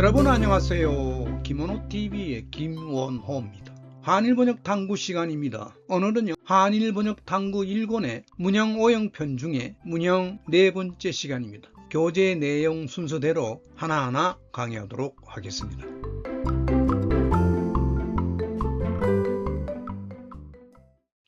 여러분 안녕하세요. 김원호TV의 김원호입니다. 한일번역 탐구 시간입니다. 오늘은요, 한일번역 탐구 1권의 문형 5형편 중에 문형 네 번째 시간입니다. 교재 내용 순서대로 하나하나 강의하도록 하겠습니다.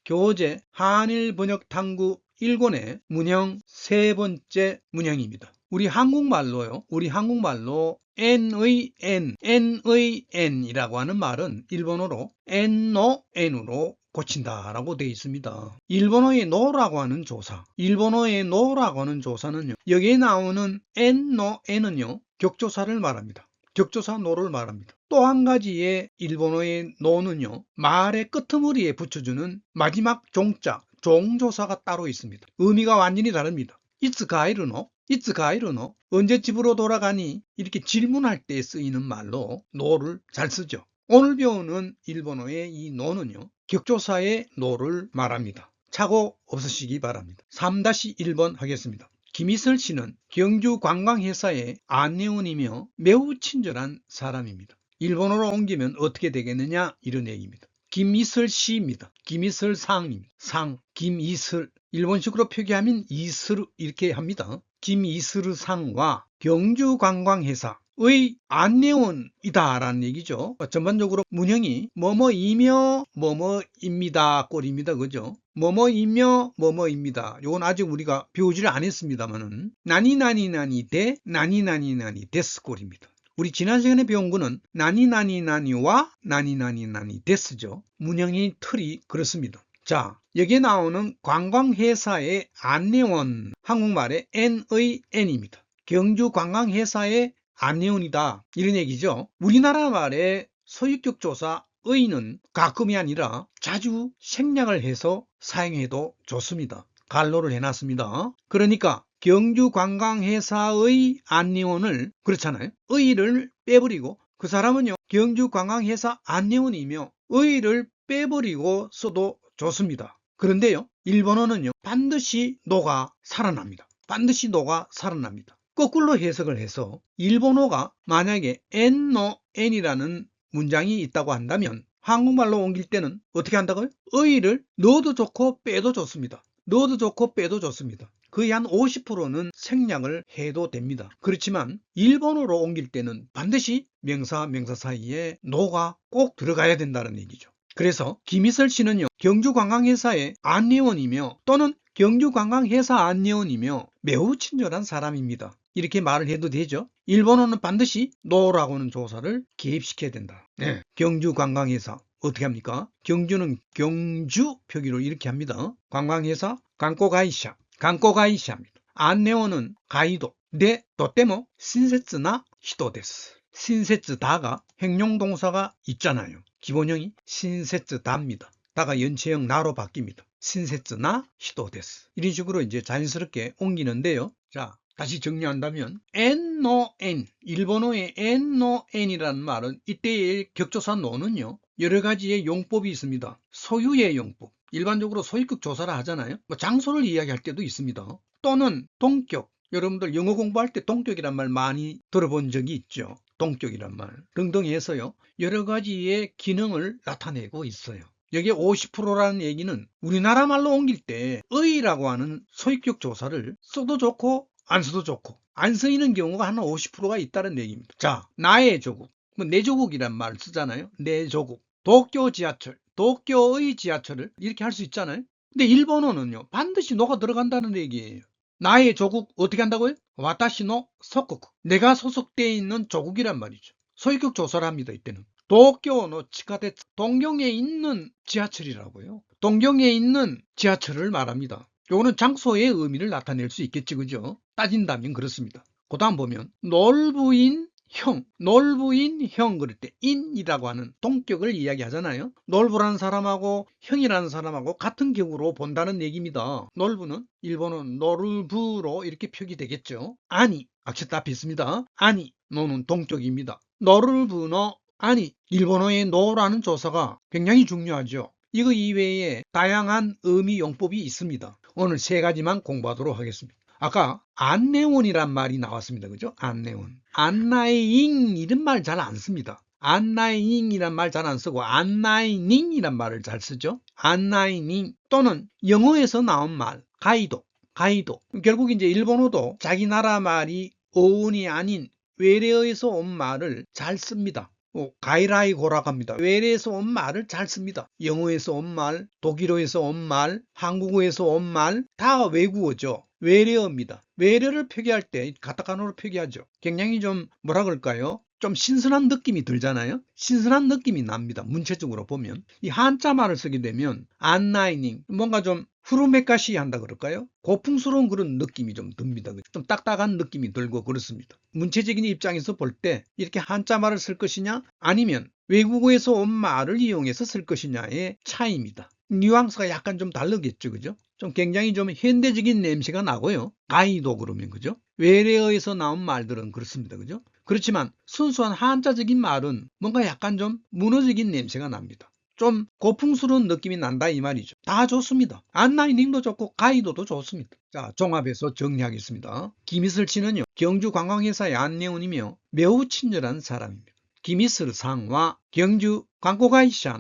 교재 한일번역 탐구 1권의 문형 세 번째 문형입니다. 우리 한국말로요. 우리 한국말로 n의 n, n의 n이라고 하는 말은 일본어로 n노 n으로 고친다라고 되어 있습니다. 일본어의 노라고 하는 조사, 일본어의 노라고 하는 조사는요. 여기에 나오는 n노 n은요. 격조사를 말합니다. 격조사 노를 말합니다. 또 한 가지의 일본어의 노는요. 말의 끄트머리에 붙여주는 마지막 종자, 종조사가 따로 있습니다. 의미가 완전히 다릅니다. 이츠가이르노, 이츠 가이르노, 언제 집으로 돌아가니? 이렇게 질문할 때 쓰이는 말로 노를 잘 쓰죠. 오늘 배우는 일본어의 이 노는요, 격조사의 노를 말합니다. 착오 없으시기 바랍니다. 3-1번 하겠습니다. 김희설 씨는 경주 관광회사의 안내원이며 매우 친절한 사람입니다. 일본어로 옮기면 어떻게 되겠느냐? 이런 얘기입니다. 김이슬 씨입니다. 김이슬 상입니다. 상, 김이슬. 일본식으로 표기하면 이슬 이렇게 합니다. 김이슬 상과 경주관광회사 의 안내원이다라는 얘기죠. 전반적으로 문형이 뭐뭐이며 뭐뭐입니다 꼴입니다. 그죠? 뭐뭐이며 뭐뭐입니다. 요건 아직 우리가 배우지를 안 했습니다만은 나니나니나니 대 나니나니나니 데스 꼴입니다. 우리 지난 시간에 배운 거는 나니나니나니와 나니나니나니 데스죠. 문형의 틀이 그렇습니다. 자, 여기에 나오는 관광회사의 안내원, 한국말의 N의 N입니다. 경주 관광회사의 안내원이다. 이런 얘기죠. 우리나라 말의 소유격 조사 의는 가끔이 아니라 자주 생략을 해서 사용해도 좋습니다. 갈로를 해놨습니다. 그러니까 경주관광회사의 안내원을 그렇잖아요. 의를 빼버리고 그 사람은요 경주관광회사 안내원이며 의를 빼버리고 써도 좋습니다. 그런데요 일본어는요 반드시 노가 살아납니다. 반드시 노가 살아납니다. 거꾸로 해석을 해서 일본어가 만약에 n노 n이라는 문장이 있다고 한다면 한국말로 옮길 때는 어떻게 한다고요? 의를 넣어도 좋고 빼도 좋습니다. 넣어도 좋고 빼도 좋습니다. 거의 한 50%는 생략을 해도 됩니다. 그렇지만 일본어로 옮길 때는 반드시 명사, 명사 사이에 노가 꼭 들어가야 된다는 얘기죠. 그래서 김희설 씨는요, 경주관광회사의 안내원이며 또는 경주관광회사 안내원이며 매우 친절한 사람입니다. 이렇게 말을 해도 되죠. 일본어는 반드시 노라고는 조사를 개입시켜야 된다. 네. 경주관광회사 어떻게 합니까? 경주는 경주 표기로 이렇게 합니다. 관광회사 관고가이샤 관고가이샤입니다. 안내원은 가이도 네 또때모 신세츠나 히토데스 신세츠다가 행용동사가 있잖아요. 기본형이 신세츠다입니다. 다가 연체형 나로 바뀝니다. 신세츠 나 히토데스 이런 식으로 이제 자연스럽게 옮기는데요. 자 다시 정리한다면 엔노 n 일본어의 엔노 n이라는 말은 이때의 격조사 노는요 여러 가지의 용법이 있습니다. 소유의 용법 일반적으로 소유격 조사를 하잖아요. 뭐 장소를 이야기할 때도 있습니다. 또는 동격 여러분들 영어 공부할 때 동격이란 말 많이 들어본 적이 있죠. 동격이란 말 등등 해서요 여러 가지의 기능을 나타내고 있어요. 여기에 50%라는 얘기는 우리나라 말로 옮길 때 의라고 하는 소유격 조사를 써도 좋고 안 써도 좋고 안 쓰이는 경우가 한 50%가 있다는 얘기입니다. 자, 나의 조국, 뭐 내 조국이란 말 쓰잖아요. 내 조국, 도쿄 지하철, 도쿄의 지하철을 이렇게 할 수 있잖아요. 근데 일본어는요 반드시 노가 들어간다는 얘기예요. 나의 조국 어떻게 한다고요? 와타시노 소국, 내가 소속되어 있는 조국이란 말이죠. 소유격 조사를 합니다. 이때는. 도쿄노 치카데 동경에 있는 지하철이라고요. 동경에 있는 지하철을 말합니다. 요거는 장소의 의미를 나타낼 수 있겠지 그죠? 따진다면 그렇습니다. 그 다음 보면 놀부인 형, 놀부인 형 그럴 때 인이라고 하는 동격을 이야기하잖아요. 놀부라는 사람하고 형이라는 사람하고 같은 경우로 본다는 얘기입니다. 놀부는 일본어 노르부로 이렇게 표기되겠죠. 아니, 악체 다 비슷합니다. 아니, 노는 동격입니다. 노르부노 아니, 일본어의 노라는 조사가 굉장히 중요하죠. 이거 이외에 다양한 의미 용법이 있습니다. 오늘 세 가지만 공부하도록 하겠습니다. 아까 안내원이란 말이 나왔습니다. 그죠? 안내원. 안나이잉 이런 말 잘 안 씁니다. 안나이잉이란 말 잘 안 쓰고 안나이닝이란 말을 잘 쓰죠. 안나이닝 또는 영어에서 나온 말 가이도, 가이도. 결국 이제 일본어도 자기 나라 말이 어원이 아닌 외래어에서 온 말을 잘 씁니다. 어, 가이라이 고라고 합니다. 외래에서 온 말을 잘 씁니다. 영어에서 온 말, 독일어에서 온 말, 한국어에서 온 말 다 외국어죠. 외래어입니다. 외래를 표기할 때 가타카노로 표기하죠. 굉장히 좀 뭐라 그럴까요? 좀 신선한 느낌이 들잖아요. 신선한 느낌이 납니다. 문체적으로 보면 이 한자 말을 쓰게 되면 안나이닝 뭔가 좀 후루메카시 한다 그럴까요? 고풍스러운 그런 느낌이 좀 듭니다. 좀 딱딱한 느낌이 들고 그렇습니다. 문체적인 입장에서 볼 때 이렇게 한자 말을 쓸 것이냐 아니면 외국어에서 온 말을 이용해서 쓸 것이냐의 차이입니다. 뉘앙스가 약간 좀 다르겠죠. 그죠? 좀 굉장히 좀 현대적인 냄새가 나고요. 가이도 그러면 그죠? 외래어에서 나온 말들은 그렇습니다. 그죠? 그렇지만 순수한 한자적인 말은 뭔가 약간 좀 문어적인 냄새가 납니다. 좀 고풍스러운 느낌이 난다 이 말이죠. 다 좋습니다. 안나이닝도 좋고 가이도도 좋습니다. 자 종합해서 정리하겠습니다. 김이슬 씨는요 경주 관광회사의 안내원이며 매우 친절한 사람입니다. 김이슬 상와 경주 관광회사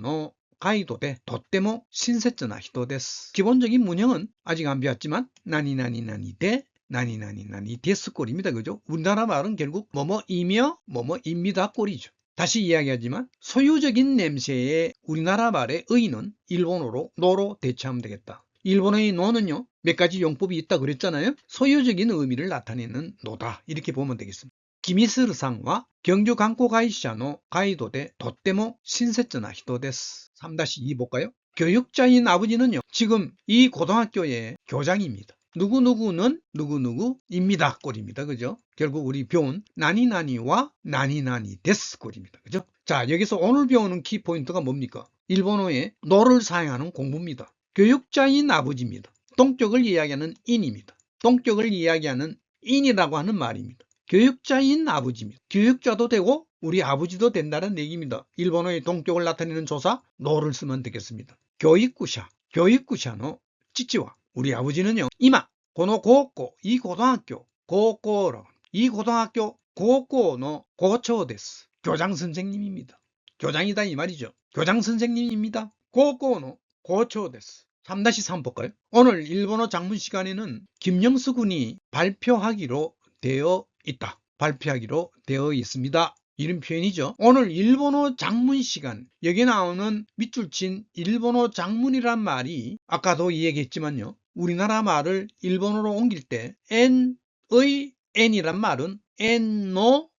가이도데 도때모 신세쩌나 히도 데스. 기본적인 문형은 아직 안 배웠지만 나니나니나니 데 나니나니나니 데스 꼴입니다. 그죠? 우리나라 말은 결국 뭐뭐이며 뭐뭐입니다 꼴이죠. 다시 이야기하지만 소유적인 냄새의 우리나라 말의 의는 일본어로 노로 대체하면 되겠다. 일본의 노는요 몇 가지 용법이 있다 그랬잖아요. 소유적인 의미를 나타내는 노다 이렇게 보면 되겠습니다. 기미스르상과 경주観光会社のガイドでとっても親切な人です. 3-2 볼까요? 교육자인 아버지는요, 지금 이 고등학교의 교장입니다. 누구누구는 누구누구입니다. 꼴입니다. 그죠? 결국 우리 배운 나니나니와 나니나니 데스 꼴입니다. 그죠? 자, 여기서 오늘 배우는 키포인트가 뭡니까? 일본어의 노를 사용하는 공부입니다. 교육자인 아버지입니다. 동격을 이야기하는 인입니다. 동격을 이야기하는 인이라고 하는 말입니다. 교육자인 아버지입니다. 교육자도 되고 우리 아버지도 된다는 얘기입니다. 일본어의 동격을 나타내는 조사 노를 쓰면 되겠습니다. 교육구샤, 교육구샤노 찌찌와 우리 아버지는요. 이마, 고노 고고, 이 고등학교, 고고로 이 고등학교 고고노 고초 데스. 교장 선생님입니다. 교장이다 이 말이죠. 교장 선생님입니다. 고고노 고초 데스. 3-3 볼까요? 오늘 일본어 장문 시간에는 김영수 군이 발표하기로 되어 있다. 발표하기로 되어 있습니다. 이런 표현이죠. 오늘 일본어 장문 시간 여기 나오는 밑줄 친 일본어 장문이란 말이 아까도 이야기했지만요. 우리나라 말을 일본어로 옮길 때 n의 n이란 말은 n노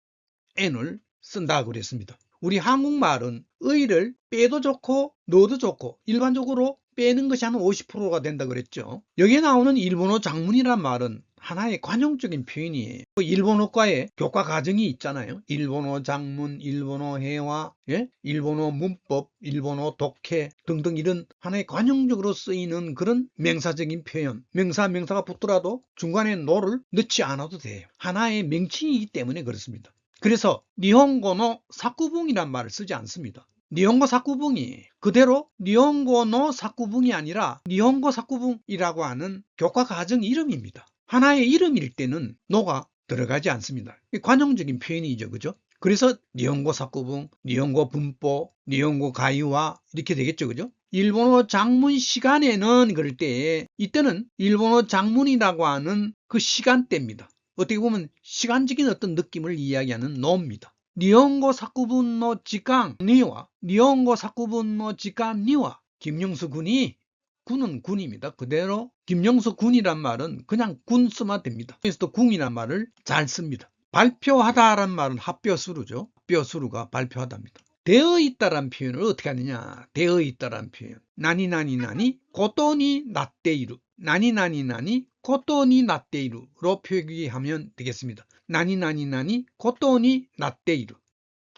n을 쓴다 그랬습니다. 우리 한국말은 의를 빼도 좋고 넣어도 좋고 일반적으로 빼는 것이 한 50%가 된다 그랬죠. 여기에 나오는 일본어 장문이란 말은 하나의 관용적인 표현이에요. 그 일본어과에 교과 과정이 있잖아요. 일본어 장문, 일본어 회화, 예? 일본어 문법, 일본어 독해 등등 이런 하나의 관용적으로 쓰이는 그런 명사적인 표현. 명사, 명사가 붙더라도 중간에 노를 넣지 않아도 돼요. 하나의 명칭이기 때문에 그렇습니다. 그래서 니혼고노 사쿠붕이란 말을 쓰지 않습니다. 니혼고 사쿠붕이 그대로 니혼고노 사쿠붕이 아니라 니혼고 사쿠붕이라고 하는 교과 과정 이름입니다. 하나의 이름일 때는 노가 들어가지 않습니다. 관용적인 표현이죠. 그죠? 그래서 니혼고 사쿠붕, 니혼고 분포, 니혼고 가이와 이렇게 되겠죠. 그죠? 일본어 장문 시간에는 그럴 때 이때는 일본어 장문이라고 하는 그 시간대입니다. 어떻게 보면 시간적인 어떤 느낌을 이야기하는 노입니다. 니혼고 사쿠분노 지강 니와 니혼고 사쿠분노 지강 니와 김용수 군이 군은 군입니다. 그대로 김영수 군이란 말은 그냥 군 쓰면 됩니다. 그래서 또 궁이란 말을 잘 씁니다. 발표하다란 말은 합뼈수루죠. 합뼈수루가 발표하답니다. 되어 있다란 표현을 어떻게 하느냐? 되어 있다란 표현. 나니 나니 나니 고토니 나떼이루. 나니 나니 나니 고토니 나떼이루로 표기하면 되겠습니다. 나니 나니 나니 고토니 나떼이루.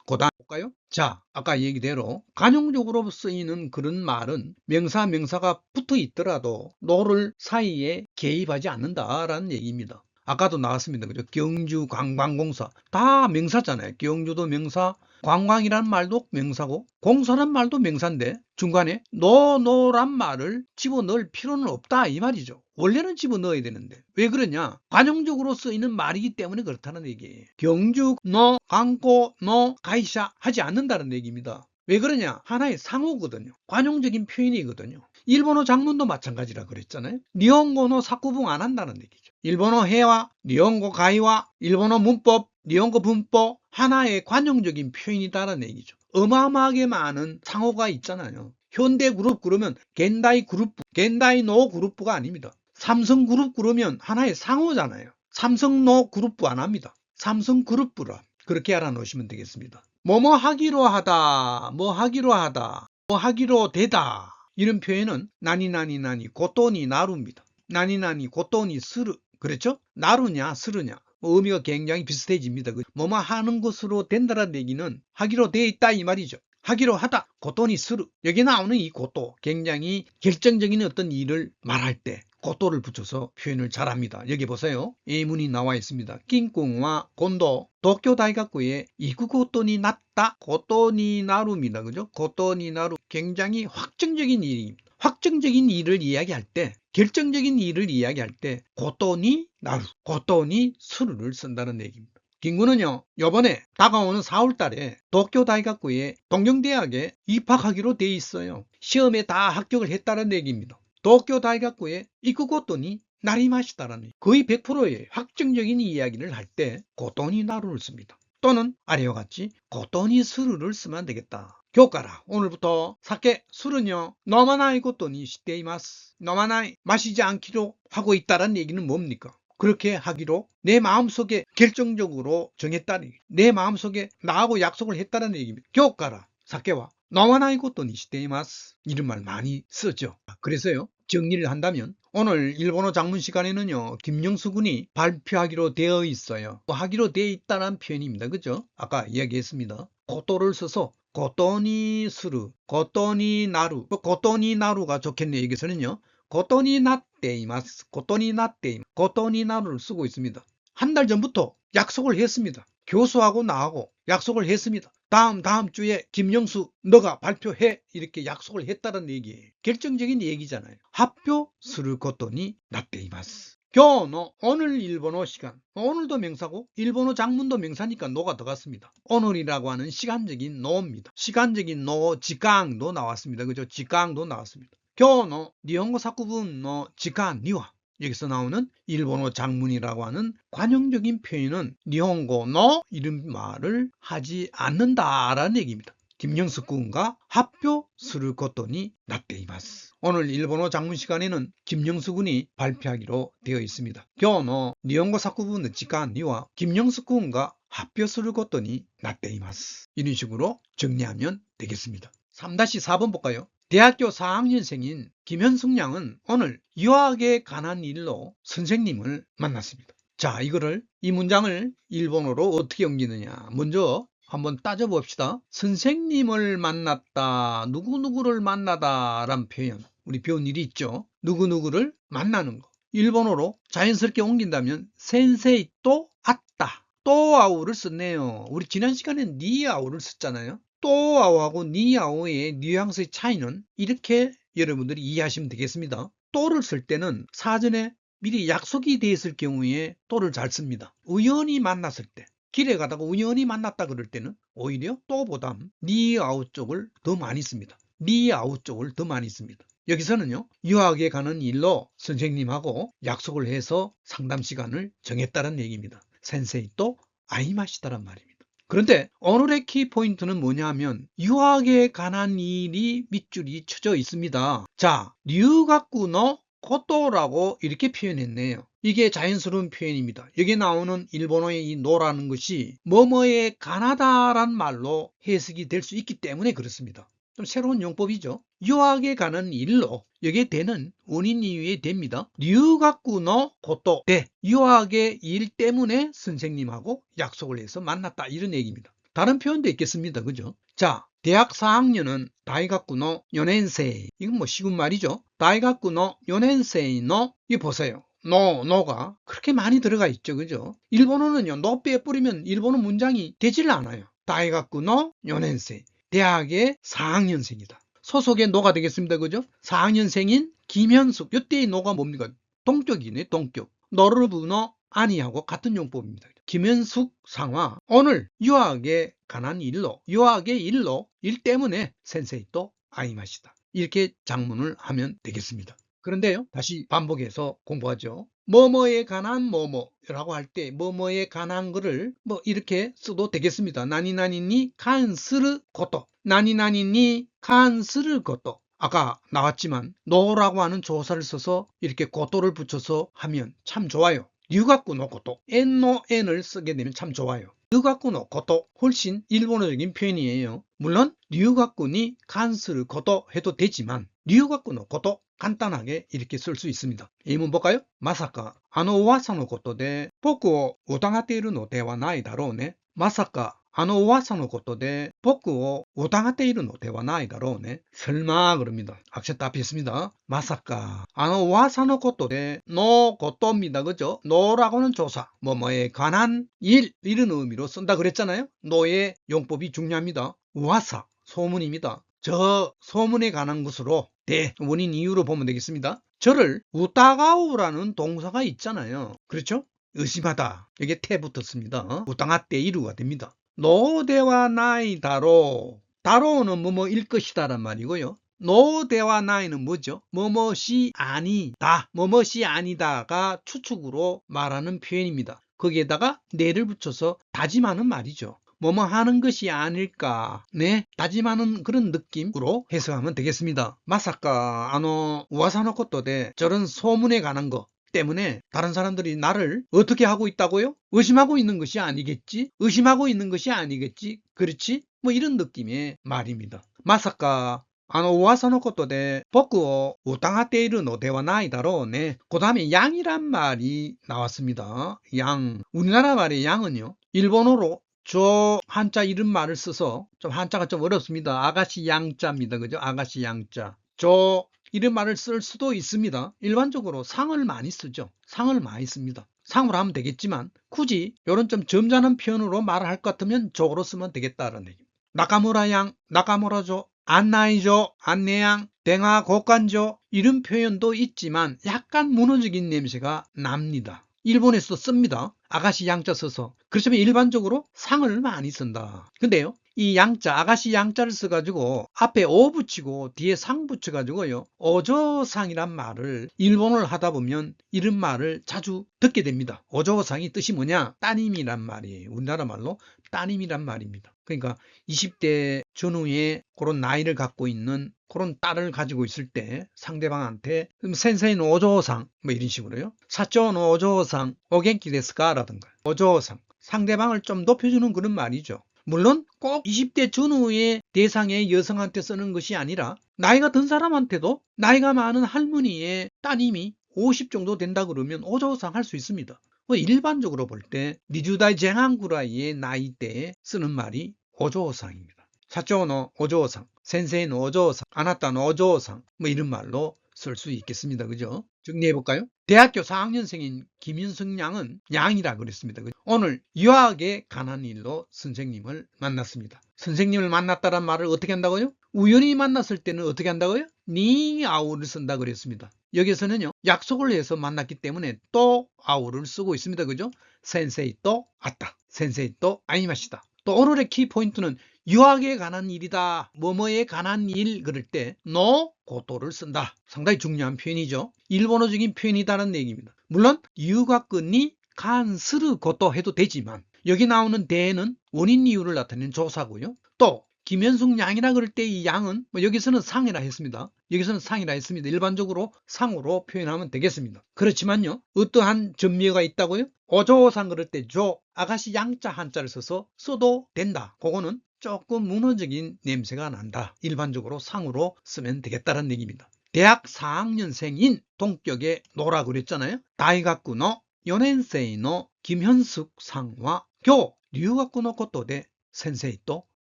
고단 볼까요? 자, 아까 얘기대로 관용적으로 쓰이는 그런 말은 명사 명사가 붙어 있더라도 노를 사이에 개입하지 않는다라는 얘기입니다. 아까도 나왔습니다. 그죠? 경주 관광공사. 다 명사잖아요. 경주도 명사, 관광이란 말도 명사고, 공사란 말도 명사인데, 중간에 노, 노란 말을 집어넣을 필요는 없다. 이 말이죠. 원래는 집어넣어야 되는데. 왜 그러냐? 관용적으로 쓰이는 말이기 때문에 그렇다는 얘기예요. 경주, 노, 광고, 노, 가이샤 하지 않는다는 얘기입니다. 왜 그러냐? 하나의 상호거든요. 관용적인 표현이거든요. 일본어 장문도 마찬가지라 그랬잖아요. 니혼고노 사쿠붕 안 한다는 얘기죠. 일본어 해와, 니혼고 가이와, 일본어 문법, 니혼고 분법 하나의 관용적인 표현이다라는 얘기죠. 어마어마하게 많은 상호가 있잖아요. 현대 그룹 그러면 겐다이 그룹, 겐다이 노 그룹부가 아닙니다. 삼성 그룹 그러면 하나의 상호잖아요. 삼성 노 그룹부 안 합니다. 삼성 그룹부라 그렇게 알아놓으시면 되겠습니다. 뭐뭐 하기로 하다, 뭐 하기로 하다, 뭐 하기로 되다 이런 표현은 나니나니 나니 고또니 나루입니다. 나니나니 고또니 스르 그렇죠? 나루냐 스르냐 뭐 의미가 굉장히 비슷해집니다. 그 뭐뭐 하는 것으로 된다는 얘기는 하기로 돼 있다 이 말이죠. 하기로 하다 고또니 스르 여기 나오는 이 고또 굉장히 결정적인 어떤 일을 말할 때 고또를 붙여서 표현을 잘합니다. 여기 보세요. 이 문이 나와 있습니다. 킹꿍와 곤도 도쿄 다이학교에 이쿠고또니 났다 고또니 나루입니다. 그죠? 고또니 나루 굉장히 확정적인 일입니다. 확정적인 일을 이야기할 때 결정적인 일을 이야기할 때 고또니 나루 고또니 스루를 쓴다는 얘기입니다. 김구는요, 요번에 다가오는 4월 달에 도쿄 다이학교에 동경대학에 입학하기로 돼 있어요. 시험에 다 합격을 했다는 얘기입니다. 도쿄 다이학교에 입국고또니 날이 마시다라는 거의 100%의 확정적인 이야기를 할 때 고또니 나루를 씁니다. 또는 아래와 같이 고또니 스루를 쓰면 되겠다. 교과라 오늘부터 사케 술은요 너마나이 고또니 시테이마스 너마나이 마시지 않기로 하고 있다는 얘기는 뭡니까? 그렇게 하기로 내 마음속에 결정적으로 정했다는 얘기. 내 마음속에 나하고 약속을 했다는 얘기입니다. 교과라 사케와 너마나이 고또니 시테이마스 이런 말 많이 쓰죠. 그래서요 정리를 한다면 오늘 일본어 장문 시간에는요 김영수 군이 발표하기로 되어 있어요. 뭐 하기로 되어 있다는 표현입니다. 그죠? 아까 이야기했습니다. 고도를 써서 고도니 스루 고도니 나루 고도니 나루가 좋겠네요 여기서는요. 고도니 나떼이마스 고도니 나떼이 고도니 나루를 쓰고 있습니다. 한 달 전부터 약속을 했습니다. 교수하고 나하고 약속을 했습니다 다음 다음 주에 김영수 너가 발표해 이렇게 약속을 했다는 얘기예요. 결정적인 얘기잖아요. 합표する 것도니 나떼이마스. 교노 오늘 일본어 시간 오늘도 명사고 일본어 장문도 명사니까 노가 들어갔습니다. 오늘이라고 하는 시간적인 노입니다. 시간적인 노 지강도 나왔습니다. 그죠? 지강도 나왔습니다. 교노 니혼고 사쿠분 노 지간 니와 여기서 나오는 일본어 장문이라고 하는 관용적인 표현은 니혼고 너 이런 말을 하지 않는다라는 얘기입니다. 김영석 군과 합표 수를 걷더니 낫대이마스. 오늘 일본어 장문 시간에는 김영석 군이 발표하기로 되어 있습니다. 겨너 니혼고 사쿠부 늦지간니와 김영석 군과 합표 수를 걷더니 낫대이마스. 이런 식으로 정리하면 되겠습니다. 3-4번 볼까요? 대학교 4학년생인 김현숙 양은 오늘 유학에 관한 일로 선생님을 만났습니다. 자, 이거를 이 문장을 일본어로 어떻게 옮기느냐. 먼저 한번 따져봅시다. 선생님을 만났다. 누구누구를 만나다. 라는 표현. 우리 배운 일이 있죠. 누구누구를 만나는 거. 일본어로 자연스럽게 옮긴다면 센세이 또 아따. 또 아우를 썼네요. 우리 지난 시간에 니 아우를 썼잖아요. 또아우하고 니아우의 뉘앙스의 차이는 이렇게 여러분들이 이해하시면 되겠습니다. 또를 쓸 때는 사전에 미리 약속이 되어 있을 경우에 또를 잘 씁니다. 우연히 만났을 때 길에 가다가 우연히 만났다 그럴 때는 오히려 또보다 니아우 쪽을 더 많이 씁니다. 니아우 쪽을 더 많이 씁니다. 여기서는요 유학에 가는 일로 선생님하고 약속을 해서 상담 시간을 정했다는 얘기입니다. 센세이 또 아이마시다란 말입니다. 그런데 오늘의 키포인트는 뭐냐면 유학에 관한 일이 밑줄이 쳐져 있습니다. 자, 류가꾸노 코토라고 이렇게 표현했네요. 이게 자연스러운 표현입니다. 여기 나오는 일본어의 이 노라는 것이 뭐뭐에 관하다란 말로 해석이 될 수 있기 때문에 그렇습니다. 좀 새로운 용법이죠. 유학에 가는 일로 여기에 되는 원인 이유에 됩니다. 류가꾸노 고토 대 유학의 일 때문에 선생님하고 약속을 해서 만났다 이런 얘기입니다. 다른 표현도 있겠습니다. 그죠? 자, 대학 4학년은 다이가꾸노 연년생 이건 뭐 쉬운 말이죠. 다이가꾸노 연년생의 이거 보세요. 노, 노가 그렇게 많이 들어가 있죠. 그죠? 일본어는요, 노 빼 뿌리면 일본어 문장이 되질 않아요. 다이가쿠노 연년생, 대학의 4학년생이다. 소속의 노가 되겠습니다. 그죠? 4학년생인 김현숙, 이때의 노가 뭡니까? 동격이네, 동격. 너를 부너 아니하고 같은 용법입니다. 김현숙 상화, 오늘 유학에 관한 일로, 유학의 일로, 일 때문에 센세이 또 아이마시다. 이렇게 장문을 하면 되겠습니다. 그런데요, 다시 반복해서 공부하죠. 뭐뭐에 관한 뭐뭐라고 할 때 뭐뭐에 관한 거를 뭐 이렇게 써도 되겠습니다. 나니나니니 칸스르 것도 나니나니니 칸스르 것도 아까 나왔지만 노라고 하는 조사를 써서 이렇게 고도를 붙여서 하면 참 좋아요. 류가쿠 노 고도 엔노 엔을 쓰게 되면 참 좋아요. 류가쿠 노 고도 훨씬 일본어적인 표현이에요. 물론 류가쿠니 칸스르 고도 해도 되지만 류가쿠 노 고도 간단하게 이렇게 쓸 수 있습니다. 이문 볼까요? 마사카 아노 오와사노 고도 데 보쿠を疑っているのではないだろうね。まさかあの噂のことで僕を疑っているのではないだろうね. 설마 그럽니다. 악세 답이 있습니다. 마사카 아噂のことでの 것도입니다. 그죠? 노라고는 조사 뭐뭐에 관한 일 이런 의미로 쓴다 그랬잖아요. 노의 용법이 중요합니다. 우와사 소문입니다. 저 소문에 관한 것으로 대 원인 이유로 보면 되겠습니다. 저를 우타가우라는 동사가 있잖아요. 그렇죠? 의심하다. 여기에 태 붙었습니다. 우땅하때 이루가 됩니다. 노대와 나이 다로 다로는 뭐뭐일 것이다란 말이고요. 노대와 나이는 뭐죠? 뭐뭇이 아니다, 뭐뭇이 아니다가 추측으로 말하는 표현입니다. 거기에다가 내를 붙여서 다짐하는 말이죠. 뭐뭐 하는 것이 아닐까, 네, 다짐하는 그런 느낌으로 해석하면 되겠습니다. 마사카, 아노, 우와사노 것도데 저런 소문에 관한 거, 때문에 다른 사람들이 나를 어떻게 하고 있다고요? 의심하고 있는 것이 아니겠지? 의심하고 있는 것이 아니겠지? 그렇지? 뭐 이런 느낌의 말입니다. 마사카 あの噂のことで僕を疑っているのではないだろうね. 그 다음에 양이란 말이 나왔습니다. 양. 우리나라 말의 양은요. 일본어로 저 한자 이름 말을 써서 좀 한자가 좀 어렵습니다. 아가씨 양자입니다. 그죠? 아가씨 양자. 저 이런 말을 쓸 수도 있습니다. 일반적으로 상을 많이 쓰죠. 상을 많이 씁니다. 상으로 하면 되겠지만 굳이 이런 좀 점잖은 표현으로 말을 할 것 같으면 저로 쓰면 되겠다는 얘기입니다. 나카무라 양, 나카무라조, 안나이조, 안내양, 댕아 고간조 이런 표현도 있지만 약간 문어적인 냄새가 납니다. 일본에서 씁니다. 아가씨 양자 써서. 그렇지만 일반적으로 상을 많이 쓴다. 근데요. 이 양자, 아가씨 양자를 써가지고 앞에 오 붙이고 뒤에 상 붙여가지고요. 어조상이란 말을 일본어를 하다 보면 이런 말을 자주 듣게 됩니다. 어조상이 뜻이 뭐냐? 따님이란 말이에요. 우리나라 말로 따님이란 말입니다. 그러니까 20대 전후에 그런 나이를 갖고 있는 그런 딸을 가지고 있을 때 상대방한테 센세인 오조상 뭐 이런 식으로요. 사촌 오조상 오겐키 데스까 라든가 오조상 상대방을 좀 높여주는 그런 말이죠. 물론 꼭 20대 전후의 대상의 여성한테 쓰는 것이 아니라 나이가 든 사람한테도 나이가 많은 할머니의 따님이 50 정도 된다 그러면 오조상 할 수 있습니다. 뭐 일반적으로 볼 때 니주다이 쟁한구라이의 나이 대에 쓰는 말이 오조상입니다. 사초노 오조상, 센세이노 오조상, 아나타노 오조상 뭐 이런 말로 쓸 수 있겠습니다. 그죠? 정리해 볼까요? 대학교 4학년생인 김윤승 양은 양이라 그랬습니다. 오늘 유학에 관한 일로 선생님을 만났습니다. 선생님을 만났다란 말을 어떻게 한다고요? 우연히 만났을 때는 어떻게 한다고요? 니아우를 쓴다 그랬습니다. 여기서는요 약속을 해서 만났기 때문에 또 아우를 쓰고 있습니다. 그죠? 센세이 또 아따 센세이 또 아이마시다. 또 오늘의 키포인트는 유학에 관한 일이다. 뭐뭐에 관한 일 그럴 때 no 고도를 쓴다. 상당히 중요한 표현이죠. 일본어적인 표현이다는 얘기입니다. 물론 유학근이 간스르 고도 해도 되지만 여기 나오는 대는 원인 이유를 나타내는 조사고요. 또 김현숙 양이라 그럴 때 이 양은 뭐 여기서는 상이라 했습니다. 여기서는 상이라 했습니다. 일반적으로 상으로 표현하면 되겠습니다. 그렇지만요. 어떠한 전미가 있다고요? 어조상 그럴 때 조, 아가씨 양자 한자를 써서 써도 된다. 그거는 조금 문어적인 냄새가 난다. 일반적으로 상으로 쓰면 되겠다는 얘기입니다. 대학 4학년생인 동격의 노라 그랬잖아요. 다이가쿠노 연년생의 김현숙 상과 교 류가쿠노 것도대 센세이 또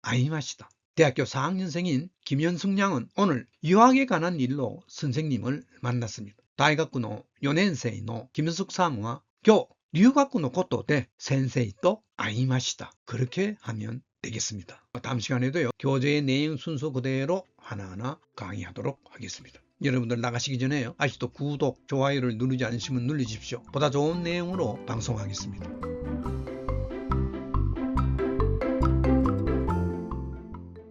아이마시다. 대학교 4학년생인 김현숙 양은 오늘 유학에 관한 일로 선생님을 만났습니다. 大学の4年生の김숙さんは今日留学のことで先生と会いました. 그렇게 하면 되겠습니다. 다음 시간에도요. 교재의 내용 순서 그대로 하나하나 강의하도록 하겠습니다. 여러분들 나가시기 전에요. 아직도 구독, 좋아요를 누르지 않으시면 눌러주십시오. 보다 좋은 내용으로 방송하겠습니다.